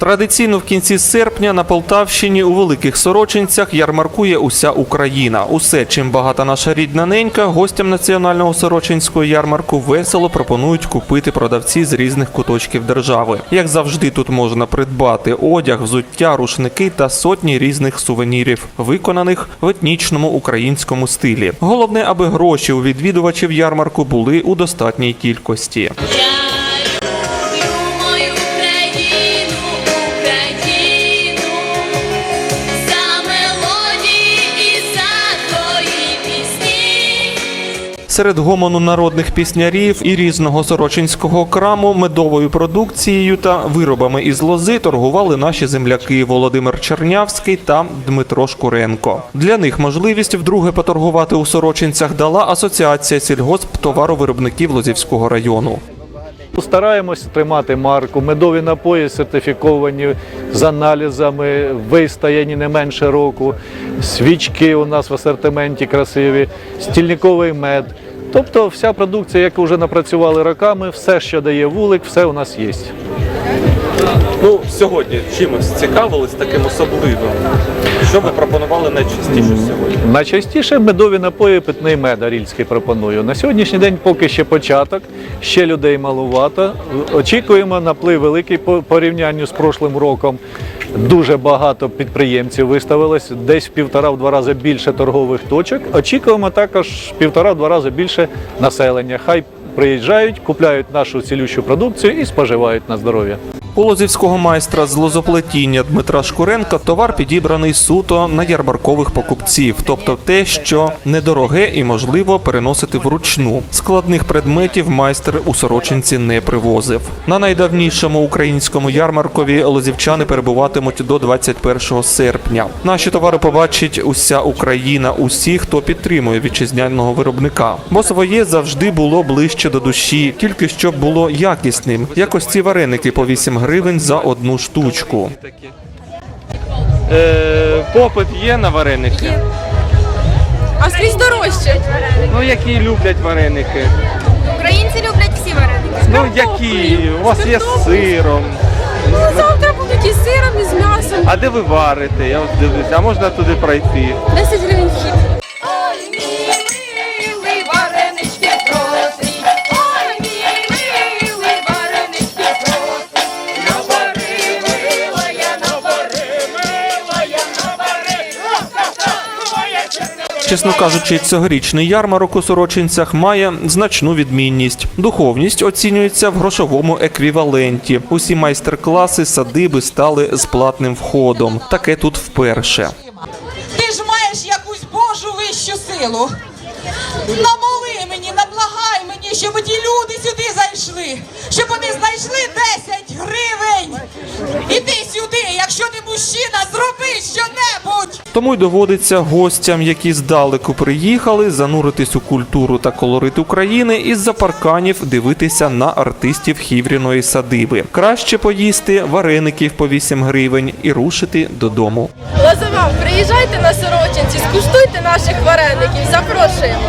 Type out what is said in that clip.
Традиційно в кінці серпня на Полтавщині у великих сорочинцях ярмаркує уся Україна. Усе, чим багата наша рідна ненька, гостям національного сорочинського ярмарку весело пропонують купити продавці з різних куточків держави. Як завжди, тут можна придбати одяг, взуття, рушники та сотні різних сувенірів, виконаних в етнічному українському стилі. Головне, аби гроші у відвідувачів ярмарку були у достатній кількості. Серед гомону народних піснярів і різного сорочинського краму медовою продукцією та виробами із лози торгували наші земляки Володимир Чернявський та Дмитро Шкуренко. Для них можливість вдруге поторгувати у сорочинцях дала асоціація сільгосп товаровиробників Лозівського району. Стараємось тримати марку. Медові напої сертифіковані з аналізами, вистояні не менше року. Свічки у нас в асортименті красиві, стільниковий мед. Тобто вся продукція, яку вже напрацювали роками, все, що дає вулик, все у нас є. Ну сьогодні чимось цікавились таким особливим. Що ви пропонували найчастіше сьогодні? Найчастіше медові напої, питний мед арільський пропоную. На сьогоднішній день поки ще початок, ще людей малувато. Очікуємо наплив великий по порівнянню з прошлим роком. Дуже багато підприємців виставилось, десь в півтора-два рази більше торгових точок. Очікуємо також півтора-два рази більше населення. Хай приїжджають, купляють нашу цілющу продукцію і споживають на здоров'я. У лозівського майстра з лозоплетіння Дмитра Шкуренка товар підібраний суто на ярмаркових покупців, тобто те, що недороге і можливо переносити вручну. Складних предметів майстер у сорочинці не привозив. На найдавнішому українському ярмаркові лозівчани перебуватимуть до 21 серпня. Наші товари побачить уся Україна, усі, хто підтримує вітчизняного виробника. Бо своє завжди було ближче до душі, тільки щоб було якісним. Якось ці вареники по 8 гривень за одну штучку. Е, попит є на вареники. А скрізь дорожче. Ну які люблять вареники. Українці люблять всі вареники. Ну які у вас є з сиром. Ну, завтра будуть із сиром, і з м'ясом. А де ви варите? Я от дивлюся, а можна туди пройти? 10 гривень Чесно кажучи, цьогорічний ярмарок у сорочинцях має значну відмінність. Духовність оцінюється в грошовому еквіваленті. Усі майстер-класи садиби стали з платним входом. Таке тут вперше. Ти ж маєш якусь Божу вищу силу. Намоли мені, наблагай мені, щоб ті люди сюди зайшли, щоб вони знайшли 10 гривень. Іди сюди, якщо ти мужчина, зроби щонебудь. Тому й доводиться гостям, які здалеку приїхали, зануритись у культуру та колорит України і з-за парканів дивитися на артистів хівріної садиби. Краще поїсти вареників по 8 гривень і рушити додому. Лозова, приїжджайте на Сорочинці, скуштуйте наших вареників, запрошуємо.